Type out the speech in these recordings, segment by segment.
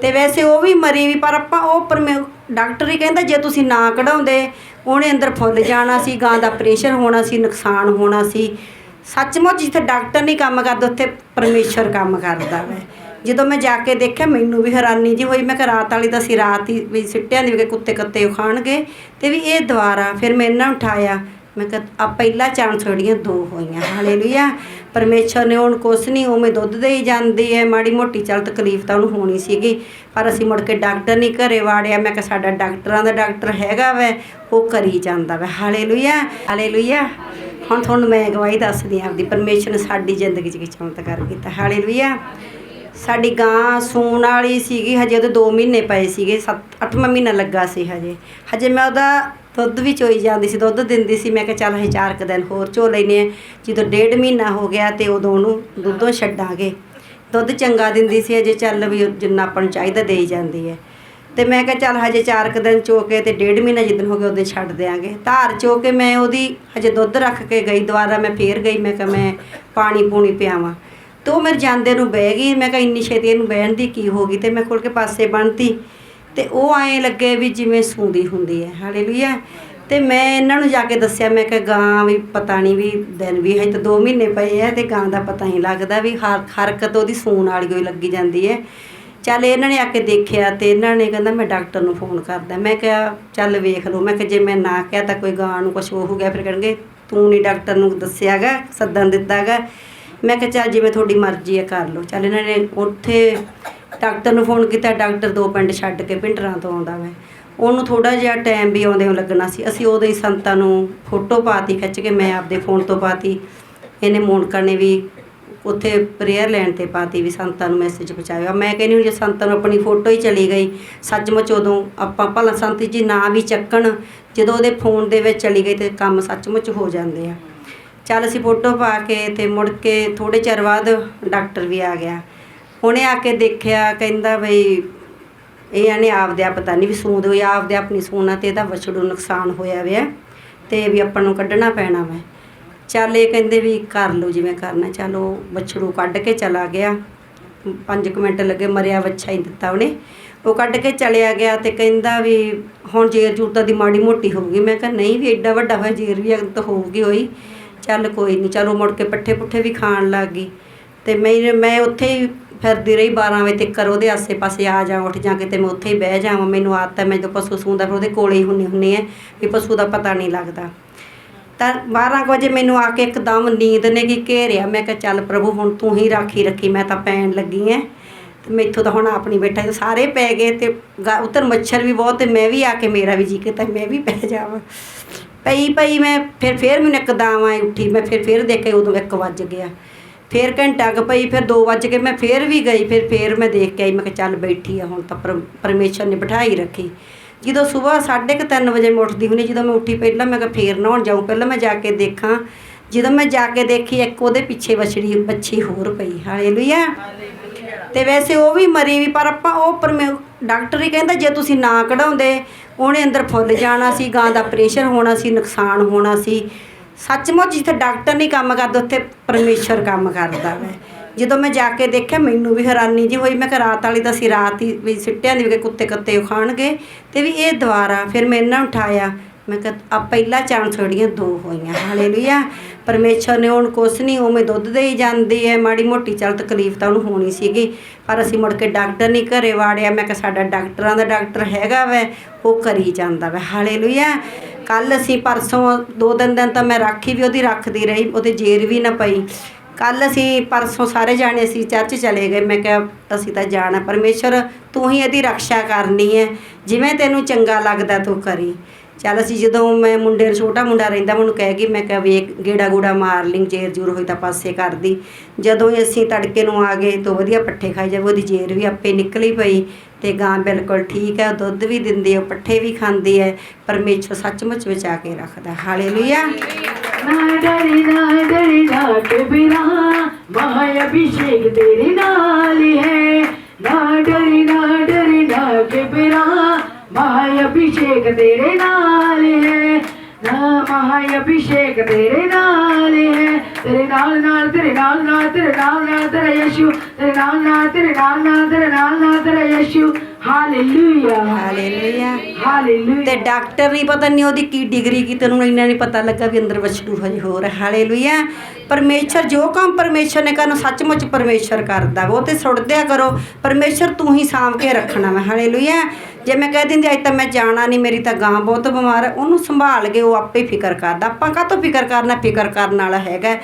ਤੇ ਵੈਸੇ ਉਹ ਵੀ ਮਰੀ ਵੀ, ਪਰ ਆਪਾਂ ਉਹ ਪਰਮੇ ਡਾਕਟਰ ਹੀ ਕਹਿੰਦਾ ਜੇ ਤੁਸੀਂ ਨਾ ਕਢਾਉਂਦੇ, ਉਹਨੇ ਅੰਦਰ ਫੁੱਲ ਜਾਣਾ ਸੀ, ਗਾਂ ਦਾ ਪ੍ਰੈਸ਼ਰ ਹੋਣਾ ਸੀ, ਨੁਕਸਾਨ ਹੋਣਾ ਸੀ। ਸੱਚਮੁੱਚ ਜਿੱਥੇ ਡਾਕਟਰ ਨਹੀਂ ਕੰਮ ਕਰਦਾ, ਉੱਥੇ ਪਰਮੇਸ਼ਰ ਕੰਮ ਕਰਦਾ ਵੈ। ਜਦੋਂ ਮੈਂ ਜਾ ਕੇ ਦੇਖਿਆ, ਮੈਨੂੰ ਵੀ ਹੈਰਾਨੀ ਜੀ ਹੋਈ। ਮੈਂ ਕਿ ਰਾਤ ਵਾਲੀ ਤਾਂ ਸੀ ਰਾਤ ਹੀ ਵੀ ਸਿੱਟਿਆਂ ਦੀ ਵੀ ਕਿ ਕੁੱਤੇ ਕੱਤੇ ਉਹ ਖਾਣਗੇ ਤੇ ਵੀ ਇਹ ਦੁਬਾਰਾ ਫਿਰ ਮੈਂ ਇਹਨਾਂ ਨੂੰ ਉਠਾਇਆ। ਮੈਂ ਕਿਹਾ ਆ ਪਹਿਲਾ ਚਾਂਸ ਜਿਹੜੀਆਂ ਦੋ ਹੋਈਆਂ, ਹਾਲੇਲੂਇਆ। ਪਰਮੇਸ਼ਰ ਨੇ ਹੁਣ ਕੁਛ ਨਹੀਂ, ਉਵੇਂ ਦੁੱਧ ਦੇ ਹੀ ਜਾਂਦੀ ਹੈ। ਮਾੜੀ ਮੋਟੀ ਚੱਲ ਤਕਲੀਫ ਤਾਂ ਉਹਨੂੰ ਹੋਣੀ ਸੀਗੀ, ਪਰ ਅਸੀਂ ਮੁੜ ਕੇ ਡਾਕਟਰ ਨਹੀਂ ਘਰੇ ਵਾੜਿਆ। ਮੈਂ ਕਿਹਾ, ਸਾਡਾ ਡਾਕਟਰਾਂ ਦਾ ਡਾਕਟਰ ਹੈਗਾ ਵੈ, ਉਹ ਕਰੀ ਜਾਂਦਾ ਵੈ। Hallelujah hallelujah. ਹੁਣ ਤੁਹਾਨੂੰ ਮੈਂ ਗਵਾਹੀ ਦੱਸਦੀ ਹਾਂ ਆਪਦੀ, ਪਰਮੇਸ਼ਰ ਨੇ ਸਾਡੀ ਜ਼ਿੰਦਗੀ 'ਚ ਕੀ ਚਮਤਕਾਰ ਕੀਤਾ। ਹਾਲੇਲੂਇਆ। ਸਾਡੀ ਗਾਂ ਸੂਣ ਵਾਲੀ ਸੀਗੀ, ਹਜੇ ਉਹਦੇ 2 ਮਹੀਨੇ ਪਏ ਸੀਗੇ 7 8ਵਾਂ ਮਹੀਨਾ ਲੱਗਾ ਸੀ ਹਜੇ। ਹਜੇ ਮੈਂ ਉਹਦਾ ਦੁੱਧ ਵੀ ਚੋਈ ਜਾਂਦੀ ਸੀ, ਦੁੱਧ ਦਿੰਦੀ ਸੀ। ਮੈਂ ਕਿਹਾ ਚੱਲ ਹਜੇ ਚਾਰ ਕੁ ਦਿਨ ਹੋਰ ਚੋ ਲੈਨੇ ਆ ਜਦੋਂ ਡੇਢ ਮਹੀਨਾ ਹੋ ਗਿਆ ਤੇ ਉਦੋਂ ਉਹਨੂੰ ਦੁੱਧੋਂ ਛੱਡਾਂਗੇ। ਦੁੱਧ ਚੰਗਾ ਦਿੰਦੀ ਸੀ, ਹਜੇ ਚੱਲ ਵੀ ਜਿੰਨਾ ਆਪਾਂ ਨੂੰ ਚਾਹੀਦਾ ਦੇਈ ਜਾਂਦੀ ਹੈ। ਤੇ ਮੈਂ ਕਿਹਾ ਚੱਲ ਹਜੇ ਚਾਰ ਕੁ ਦਿਨ ਚੋ ਕੇ ਤੇ ਡੇਢ ਮਹੀਨਾ ਜਿੱਦਣ ਹੋ ਗਿਆ ਉਹਦੇ ਛੱਡ ਦਿਆਂਗੇ। ਧਾਰ ਚੋ ਕੇ ਮੈਂ ਉਹਦੀ ਹਜੇ ਦੁੱਧ ਰੱਖ ਕੇ ਗਈ, ਦੁਬਾਰਾ ਮੈਂ ਫੇਰ ਗਈ, ਮੈਂ ਕਿਹਾ ਮੈਂ ਪਾਣੀ ਪੂਣੀ ਪਿਆਵਾਂ। ਤੇ ਉਹ ਮੇਰੇ ਜਾਂਦੇ ਨੂੰ ਬਹਿ ਗਈ। ਮੈਂ ਕਿਹਾ ਇੰਨੀ ਛੇਤੀ ਇਹਨੂੰ ਬਹਿਣ ਦੀ ਕੀ ਹੋ ਗਈ ਤੇ ਮੈਂ ਖੋਲ ਕੇ ਪਾਸੇ ਬੰਨਤੀ। ਤੇ ਉਹ ਐਂ ਲੱਗੇ ਵੀ ਜਿਵੇਂ ਸੂੰਦੀ ਹੁੰਦੀ ਹੈ, ਹਾਲੇਲੂਇਆ। ਤੇ ਮੈਂ ਇਹਨਾਂ ਨੂੰ ਜਾ ਕੇ ਦੱਸਿਆ, ਮੈਂ ਕਿਹਾ ਗਾਂ ਵੀ ਪਤਾ ਨਹੀਂ ਵੀ ਦਿਨ ਵੀ ਹੈ ਤਾਂ 2 ਮਹੀਨੇ ਪਏ ਆ ਤੇ ਗਾਂ ਦਾ ਪਤਾ ਨਹੀਂ ਲੱਗਦਾ ਵੀ ਹਰ ਹਰਕਤ ਉਹਦੀ ਸੂਣ ਵਾਲੀ ਹੋਈ ਲੱਗੀ ਜਾਂਦੀ ਹੈ। ਚੱਲ ਇਹਨਾਂ ਨੇ ਆ ਕੇ ਦੇਖਿਆ ਤੇ ਇਹਨਾਂ ਨੇ ਕਹਿੰਦਾ ਮੈਂ ਡਾਕਟਰ ਨੂੰ ਫੋਨ ਕਰਦਾ। ਮੈਂ ਕਿਹਾ ਚੱਲ ਵੇਖ ਲਓ, ਮੈਂ ਕਿਹਾ ਜੇ ਮੈਂ ਨਾ ਕਿਹਾ ਤਾਂ ਕੋਈ ਗਾਂ ਨੂੰ ਕੁਝ ਹੋ ਗਿਆ, ਫਿਰ ਕਹਿਣਗੇ ਤੂੰ ਨਹੀਂ ਡਾਕਟਰ ਨੂੰ ਦੱਸਿਆਗਾ, ਸੱਦਣ ਦਿੱਤਾਗਾ। ਮੈਂ ਕਿਹਾ ਚੱਲ ਜਿਵੇਂ ਤੁਹਾਡੀ ਮਰਜ਼ੀ ਹੈ, ਕਰ ਲਓ। ਚੱਲ ਇਹਨਾਂ ਨੇ ਉੱਥੇ ਡਾਕਟਰ ਨੂੰ ਫੋਨ ਕੀਤਾ, ਡਾਕਟਰ ਦੋ ਪਿੰਡ ਛੱਡ ਕੇ ਪਿੰਡਰਾਂ ਤੋਂ ਆਉਂਦਾ ਵੈ। ਉਹਨੂੰ ਥੋੜਾ ਜਿਹਾ ਟਾਈਮ ਵੀ ਆਉਂਦੇ ਨੂੰ ਲੱਗਣਾ ਸੀ। ਅਸੀਂ ਉਦੋਂ ਹੀ ਸੰਤਾਂ ਨੂੰ ਫੋਟੋ ਪਾਤੀ, ਖਿੱਚ ਕੇ ਮੈਂ ਆਪਦੇ ਫੋਨ ਤੋਂ ਪਾਤੀ। ਇਹਨੇ ਮੋਨਕਾ ਨੇ ਵੀ ਉੱਥੇ ਪ੍ਰੇਅਰ ਲੈਣ ਤੇ ਪਾਤੀ ਵੀ ਸੰਤਾਂ ਨੂੰ ਮੈਸੇਜ ਪਹੁੰਚਾਇਆ। ਮੈਂ ਕਹਿੰਦੀ ਹੁਣ ਜੇ ਸੰਤਾਂ ਨੂੰ ਆਪਣੀ ਫੋਟੋ ਹੀ ਚਲੀ ਗਈ, ਸੱਚਮੁੱਚ ਉਦੋਂ ਆਪਾਂ ਭਲਾ ਸੰਤ ਜੀ ਨਾ ਵੀ ਚੱਕਣ, ਜਦੋਂ ਉਹਦੇ ਫੋਨ ਦੇ ਵਿੱਚ ਚਲੀ ਗਈ ਤੇ ਕੰਮ ਸੱਚਮੁੱਚ ਹੋ ਜਾਂਦੇ ਆ। ਚੱਲ ਅਸੀਂ ਫੋਟੋ ਪਾ ਕੇ ਤੇ ਮੁੜ ਕੇ ਥੋੜੇ ਚਿਰ ਬਾਅਦ ਡਾਕਟਰ ਵੀ ਆ ਗਿਆ। ਹੁਣੇ ਆ ਕੇ ਦੇਖਿਆ, ਕਹਿੰਦਾ ਬਈ ਇਹ ਆਨੇ ਆਪਦੇ ਆਪ ਪਤਾ ਨਹੀਂ ਵੀ ਸੂਦ ਹੋਈ ਆਪਦੇ ਆਪ ਆਪਣੀ ਸੂਣਾ ਤੇ ਇਹਦਾ ਵਛੜੂ ਨੁਕਸਾਨ ਹੋਇਆ ਵਿਆ ਤੇ ਵੀ ਆਪਾਂ ਨੂੰ ਕੱਢਣਾ ਪੈਣਾ ਵਾ। ਚੱਲ ਇਹ ਕਹਿੰਦੇ ਵੀ ਕਰ ਲਓ ਜਿਵੇਂ ਕਰਨਾ, ਚਲੋ ਵਛੜੂ ਕੱਢ ਕੇ ਚਲਾ ਗਿਆ। 5 ਮਿੰਟ ਲੱਗੇ ਮਰਿਆ ਵੱਛਾ ਹੀ ਦਿੱਤਾ ਉਹਨੇ। ਉਹ ਕੱਢ ਕੇ ਚਲਿਆ ਗਿਆ ਤੇ ਕਹਿੰਦਾ ਵੀ ਹੁਣ ਜੇਰ ਜੂਤਾ ਦੀ ਮਾੜੀ ਮੋਟੀ ਹੋਊਗੀ, ਮੈਂ ਕਿਹਾ ਨਹੀਂ ਵੀ ਐਡਾ ਵੱਡਾ ਹੋਇਆ ਜੇਰ ਵੀ ਅਗਰ ਹੋਊਗੀ ਹੋਈ, ਚੱਲ ਕੋਈ ਨਹੀਂ, ਚਲੋ ਮੁੜ ਕੇ ਪੱਠੇ ਪੁੱਠੇ ਵੀ ਖਾਣ ਲੱਗ ਗਈ। ਤੇ ਮੈਂ ਮੈਂ ਉੱਥੇ ਹੀ ਫਿਰਦੀ ਰਹੀ 12 ਵਜੇ ਤੱਕ ਉਹਦੇ ਆਸੇ-ਪਾਸੇ ਆ ਜਾ, ਉੱਠ ਜਾ ਕੇ ਤੇ ਮੈਂ ਉੱਥੇ ਹੀ ਬਹਿ ਜਾਵਾਂ ਮੈਨੂੰ ਆਦਤ ਹੈ, ਮੈਂ ਜਦੋਂ ਪਸ਼ੂ ਸੂੰਦਾ ਫਿਰ ਉਹਦੇ ਕੋਲੇ ਹੀ ਹੁੰਨੀ ਹੁੰਨੀ ਹੈ ਵੀ ਪਸ਼ੂ ਦਾ ਪਤਾ ਨਹੀਂ ਲੱਗਦਾ। ਤਾਂ 12 ਕੁ ਵਜੇ ਮੈਨੂੰ ਆ ਕੇ ਇੱਕਦਮ ਨੀਂਦ ਨੇ ਕੀ ਘੇਰਿਆ, ਮੈਂ ਕਿਹਾ ਚੱਲ ਪ੍ਰਭੂ, ਹੁਣ ਤੂੰ ਹੀ ਰਾਖੀ ਰੱਖੀ, ਮੈਂ ਤਾਂ ਪੈਣ ਲੱਗੀ ਐ ਤੇ ਮੈਥੋਂ ਤਾਂ ਹੁਣ ਆਪਣੀ ਬੈਠਾ ਸਾਰੇ ਪੈ ਗਏ ਤੇ ਗਾ- ਉੱਧਰ ਮੱਛਰ ਵੀ ਬਹੁਤ ਤੇ ਮੈਂ ਵੀ ਆ ਕੇ ਮੇਰਾ ਵੀ ਜੀ ਕੀਤਾ, ਮੈਂ ਵੀ ਪੈ ਜਾਵਾਂ। ਪਈ ਪਈ ਮੈਂ, ਫਿਰ ਫਿਰ ਮੈਨੂੰ ਇੱਕਦਮ ਆਈ ਉੱਠੀ, ਮੈਂ ਫਿਰ ਫਿਰ ਦੇਖਿਆ ਉਦੋਂ 1 ਵੱਜ ਗਿਆ। ਫਿਰ ਘੰਟਾ ਕੁ ਪਈ, ਫਿਰ 2 ਵੱਜ ਕੇ ਮੈਂ ਫਿਰ ਵੀ ਗਈ, ਫਿਰ ਫਿਰ ਮੈਂ ਦੇਖ ਕੇ ਆਈ, ਮੈਂ ਕਿਹਾ ਚੱਲ ਬੈਠੀ ਆ, ਹੁਣ ਤਾਂ ਪਰ- ਪਰਮੇਸ਼ਰ ਨੇ ਬਿਠਾਈ ਰੱਖੀ। ਜਦੋਂ ਸਵੇਰ 3:30 ਵਜੇ ਮੈਂ ਉੱਠਦੀ ਹੁੰਦੀ, ਜਦੋਂ ਮੈਂ ਉੱਠੀ ਪਹਿਲਾਂ, ਮੈਂ ਕਿਹਾ ਫੇਰ ਨਹਾਉਣ ਜਾਊਂ, ਪਹਿਲਾਂ ਮੈਂ ਜਾ ਕੇ ਦੇਖਾਂ, ਜਦੋਂ ਮੈਂ ਜਾ ਕੇ ਦੇਖੀ, ਇੱਕ ਉਹਦੇ ਪਿੱਛੇ ਵਛੜੀ ਬੱਚੀ ਹੋਰ ਪਈ, ਹਾਲੇਲੂਇਆ। ਤੇ ਵੈਸੇ ਉਹ ਵੀ ਮਰੀ ਵੀ, ਪਰ ਆਪਾਂ ਉਹ ਪਰਮੇ, ਡਾਕਟਰ ਹੀ ਕਹਿੰਦਾ, ਜੇ ਤੁਸੀਂ ਨਾ ਕਢਾਉਂਦੇ, ਉਹਨੇ ਅੰਦਰ ਫੁੱਲ ਜਾਣਾ ਸੀ, ਗਾਂ ਦਾ ਪ੍ਰੈਸ਼ਰ ਹੋਣਾ ਸੀ, ਨੁਕਸਾਨ ਹੋਣਾ ਸੀ ਸੱਚਮੁੱਚ ਜਿੱਥੇ ਡਾਕਟਰ ਨਹੀਂ ਕੰਮ ਕਰਦਾ, ਉੱਥੇ ਪਰਮੇਸ਼ਰ ਕੰਮ ਕਰਦਾ ਵੈ। ਜਦੋਂ ਮੈਂ ਜਾ ਕੇ ਦੇਖਿਆ, ਮੈਨੂੰ ਵੀ ਹੈਰਾਨੀ ਜੀ ਹੋਈ। ਮੈਂ ਕਿ ਰਾਤ ਵਾਲੀ ਤਾਂ ਸੀ ਰਾਤ ਹੀ ਵੀ ਸਿੱਟਿਆਂ ਦੀ ਵੀ ਕਿ ਕੁੱਤੇ ਕੱਤੇ ਉਹ ਖਾਣਗੇ ਤੇ ਵੀ ਇਹ ਦੁਬਾਰਾ ਫਿਰ ਮੈਂ ਇਹਨਾਂ ਨੂੰ ਉਠਾਇਆ। ਮੈਂ ਕਿਹਾ, ਆ ਪਹਿਲਾ ਚਾਂਸ ਜਿਹੜੀਆਂ ਦੋ ਹੋਈਆਂ ਹਾਲੇਲੂਇਆ ਪਰਮੇਸ਼ਰ ਨੇ ਹੁਣ ਕੁਛ ਨਹੀਂ ਉਵੇਂ ਦੁੱਧ ਦੇ ਹੀ ਜਾਂਦੀ ਹੈ। ਮਾੜੀ ਮੋਟੀ ਚੱਲ ਤਕਲੀਫ ਤਾਂ ਉਹਨੂੰ ਹੋਣੀ ਸੀਗੀ। ਪਰ ਅਸੀਂ ਮੁੜ ਕੇ ਡਾਕਟਰ ਨਹੀਂ ਘਰੇ ਵਾੜਿਆ। ਮੈਂ ਕਿਹਾ, ਸਾਡਾ ਡਾਕਟਰਾਂ ਦਾ ਡਾਕਟਰ ਹੈਗਾ ਵੈ, ਉਹ ਕਰੀ ਜਾਂਦਾ ਵੈ। ਹਾਲੇਲੂਇਆ ਕੱਲ ਅਸੀਂ ਪਰਸੋਂ ਦੋ ਤਿੰਨ ਦਿਨ ਤਾਂ ਮੈਂ ਰਾਖੀ ਵੀ ਉਹਦੀ ਰੱਖਦੀ ਰਹੀ, ਉਹਦੇ ਜੇਰ ਵੀ ਨਾ ਪਈ। ਕੱਲ ਅਸੀਂ ਪਰਸੋਂ ਸਾਰੇ ਜਾਣੇ ਅਸੀਂ ਚਰਚ ਚਲੇ ਗਏ। ਮੈਂ ਕਿਹਾ, ਅਸੀਂ ਤਾਂ ਜਾਣਾ ਪਰਮੇਸ਼ਰ ਤੂੰ ਹੀ ਇਹਦੀ ਰੱਖਿਆ ਕਰਨੀ ਹੈ। ਜਿਵੇਂ ਤੈਨੂੰ ਚੰਗਾ ਲੱਗਦਾ ਤੂੰ ਕਰੀ। ਚੱਲ ਅਸੀਂ ਜਦੋਂ ਮੈਂ ਮੁੰਡੇ ਨੂੰ, ਛੋਟਾ ਮੁੰਡਾ ਰਹਿੰਦਾ, ਮੈਨੂੰ ਕਹਿ ਗਈ, ਮੈਂ ਕਿਹਾ, ਵੇਖ, ਗੇੜਾ ਗੂੜਾ ਮਾਰ ਲਈ, ਜੇਰ ਜੂਰ ਹੋਈ ਤਾਂ ਪਾਸੇ ਕਰਦੀ ਜਦੋਂ ਹੀ ਅਸੀਂ ਤੜਕੇ ਨੂੰ ਆ ਗਏ, ਤਾਂ ਵਧੀਆ ਪੱਠੇ ਖਾਈ ਜਾਵੇ, ਉਹਦੀ ਜੇਰ ਵੀ ਆਪੇ ਨਿਕਲੀ ਪਈ ਤੇ ਗਾਂ ਬਿਲਕੁਲ ਠੀਕ ਹੈ ਦੁੱਧ ਵੀ ਦਿੰਦੀ ਹੈ, ਉਹ ਪੱਠੇ ਵੀ ਖਾਂਦੀ ਹੈ ਪਰਮੇਸ਼ਰ ਸੱਚਮੁੱਚ ਬਚਾ ਕੇ ਰੱਖਦਾ। ਹਾਲੇਲੂਇਆ। ਨਾ ਡਰੀ ਨਾ ਡਰੀ ਨਾ ਅਭਿਸ਼ੇਕ ਤੇਰੇ ਨਾਲ ਹੈ ਨਾ ਡਰੀ ਨਾ ਡਰੀ ਨਾ ਕਬੀਰਾ ਅਭਿਸ਼ੇਕ ਤੇਰੇ ਨਾਲ ਹੈ ਨਾ ਮਹਾ ਅਭਿਸ਼ੇਕ ਤੇਰੇ ਨਾਲ ਹੈ। ਤੇਰੇ ਨਾਲ ਨਾਲ, ਤੇਰੇ ਨਾਲ ਨਾਲ, ਤੇਰੇ ਨਾਲ ਨਾਲ, ਤੇਰਾ ਯਿਸੂ, ਤੇਰੇ ਨਾਲ ਨਾਲ, ਤੇਰੇ ਨਾਲ ਨਾਲ, ਤੇਰੇ ਨਾਲ ਨਾਲ, ਤੇਰਾ ਯਿਸੂ। ਹਾਲੇਲੂਇਆ ਹਾਲੇਲੂਇਆ ਹਾਲੇਲੂਇਆ ਤੇ ਡਾਕਟਰ ਨਹੀਂ ਪਤਾ ਨਹੀਂ ਉਹਦੀ ਕੀ ਡਿਗਰੀ ਕੀ ਤੈਨੂੰ ਇੰਨਾ ਨਹੀਂ ਪਤਾ ਲੱਗਾ ਵੀ ਅੰਦਰ ਵਛੜੂ ਹਜੇ ਹੋਰ। ਹਾਲੇਲੂਇਆ ਪਰਮੇਸ਼ਰ ਜੋ ਕੰਮ ਪਰਮੇਸ਼ਰ ਨੇ ਕਰਨ ਸੱਚਮੁੱਚ ਪਰਮੇਸ਼ਰ ਕਰਦਾ ਉਹ ਤੇ ਸੁਣਦਿਆ ਕਰੋ। ਪਰਮੇਸ਼ਰ ਤੂੰ ਹੀ ਸਾਂਭ ਕੇ ਰੱਖਣਾ ਮੈਂ ਹਾਲੇਲੂਇਆ ਜੇ ਮੈਂ ਕਹਿ ਦਿੰਦੀ ਅੱਜ ਤਾਂ ਮੈਂ ਜਾਣਾ ਨਹੀਂ ਮੇਰੀ ਤਾਂ ਗਾਂ ਬਹੁਤ ਬਿਮਾਰ ਹੈ ਉਹਨੂੰ ਸੰਭਾਲ ਕੇ ਉਹ ਆਪੇ ਫਿਕਰ ਕਰਦਾ। ਆਪਾਂ ਕਾਹ ਤੋਂ ਫਿਕਰ ਕਰਨਾ? ਫਿਕਰ ਕਰਨ ਵਾਲਾ ਹੈਗਾ।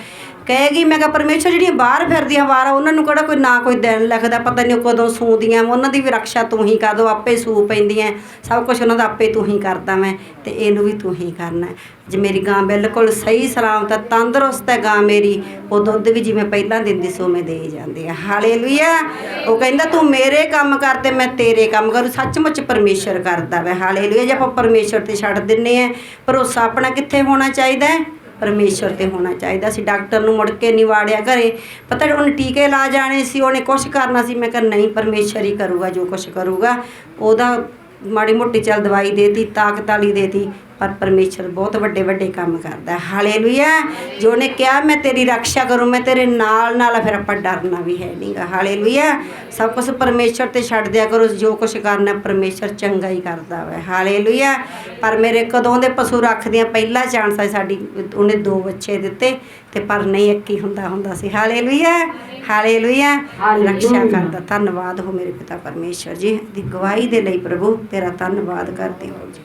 ਕਹੇਗੀ, ਮੈਂ ਕਿਹਾ ਪਰਮੇਸ਼ਰ ਜਿਹੜੀਆਂ ਬਾਹਰ ਫਿਰਦੀਆਂ ਵਾਰਾ, ਉਹਨਾਂ ਨੂੰ ਕਿਹੜਾ ਕੋਈ ਨਾ ਕੋਈ ਦਿਨ ਲਿਖਦਾ ਪਤਾ ਨਹੀਂ ਉਹ ਕਦੋਂ ਸੂਦੀਆਂ ਉਹਨਾਂ ਦੀ ਵੀ ਰੱਖਿਆ ਤੂੰ ਹੀ ਕਰ ਦੋ ਆਪੇ ਸੂ ਪੈਂਦੀਆਂ, ਸਭ ਕੁਝ ਉਹਨਾਂ ਦਾ ਆਪੇ ਤੂੰ ਹੀ ਕਰਦਾ ਮੈਂ ਤੇ ਇਹਨੂੰ ਵੀ ਤੂੰ ਹੀ ਕਰਨਾ। ਜੇ ਮੇਰੀ ਗਾਂ ਬਿਲਕੁਲ ਸਹੀ ਸਲਾਮਤ ਹੈ, ਤੰਦਰੁਸਤ ਹੈ ਗਾਂ ਮੇਰੀ, ਉਹ ਦੁੱਧ ਵੀ ਜਿਵੇਂ ਪਹਿਲਾਂ ਦਿੰਦੀ ਸੀ, ਉਵੇਂ ਦੇ ਜਾਂਦੀ ਹੈ ਹਾਲੇਲੂਇਆ। ਉਹ ਕਹਿੰਦਾ, ਤੂੰ ਮੇਰੇ ਕੰਮ ਕਰ ਤੇ ਮੈਂ ਤੇਰੇ ਕੰਮ ਕਰੂ। ਸੱਚਮੁੱਚ ਪਰਮੇਸ਼ਰ ਕਰਦਾ ਵੈ। ਹਾਲੇਲੂਇਆ। ਜੇ ਆਪਾਂ ਪਰਮੇਸ਼ਰ ਤੇ ਛੱਡ ਦਿੰਨੇ ਆ, ਭਰੋਸਾ ਆਪਣਾ ਕਿੱਥੇ ਹੋਣਾ ਚਾਹੀਦਾ ਹੈ? ਪਰਮੇਸ਼ਰ ਤੇ ਹੋਣਾ ਚਾਹੀਦਾ ਸੀ। ਡਾਕਟਰ ਨੂੰ ਮੁੜ ਕੇ ਨਹੀਂ ਵਾੜਿਆ ਘਰੇ। ਪਤਾ ਉਹਨੇ ਟੀਕੇ ਲਾ ਜਾਣੇ ਸੀ, ਉਹਨੇ ਕੁਛ ਕਰਨਾ ਸੀ। ਮੈਂ ਕਿਹਾ, ਨਹੀਂ ਪਰਮੇਸ਼ਰ ਹੀ ਕਰੂਗਾ ਜੋ ਕੁਛ ਕਰੂਗਾ। ਉਹਦਾ ਮਾੜੀ ਮੋਟੀ ਚੱਲ ਦਵਾਈ ਦੇਤੀ, ਤਾਕਤ ਵਾਲੀ ਦੇਤੀ। ਪਰ ਪਰਮੇਸ਼ਰ ਬਹੁਤ ਵੱਡੇ ਵੱਡੇ ਕੰਮ ਕਰਦਾ। ਹਾਲੇਲੂਇਆ। ਜੋ ਉਹਨੇ ਕਿਹਾ ਮੈਂ ਤੇਰੀ ਰੱਖਿਆ ਕਰੂੰ ਮੈਂ ਤੇਰੇ ਨਾਲ ਨਾਲ ਆ, ਫਿਰ ਆਪਾਂ ਡਰਨਾ ਵੀ ਹੈ ਨਹੀਂਗਾ ਹਾਲੇਲੂਇਆ। ਸਭ ਕੁਝ ਪਰਮੇਸ਼ਰ ਤੇ ਛੱਡ ਦਿਆ ਕਰੋ ਜੋ ਕੁਝ ਕਰਨਾ ਪਰਮੇਸ਼ਰ ਚੰਗਾ ਹੀ ਕਰਦਾ ਵਾ। ਹਾਲੇਲੂਇਆ। ਪਰ ਮੇਰੇ ਕਦੋਂ ਦੇ ਪਸ਼ੂ ਰੱਖਦੀਆਂ ਪਹਿਲਾ ਚਾਂਸ ਹੈ ਸਾਡੀ ਉਹਨੇ ਦੋ ਬੱਚੇ ਦਿੱਤੇ ਤੇ ਪਰ ਨਹੀਂ ਇੱਕ ਹੀ ਹੁੰਦਾ ਹੁੰਦਾ ਸੀ। ਹਾਲੇਲੂਇਆ। ਹਾਲੇਲੂਇਆ। ਰੱਖਿਆ ਕਰਦਾ। ਧੰਨਵਾਦ ਹੋ ਮੇਰੇ ਪਿਤਾ ਪਰਮੇਸ਼ਰ ਜੀ ਦੀ ਗਵਾਹੀ ਦੇ ਲਈ ਪ੍ਰਭੂ ਤੇਰਾ ਧੰਨਵਾਦ ਕਰਦੇ ਹੋ। ਜੀ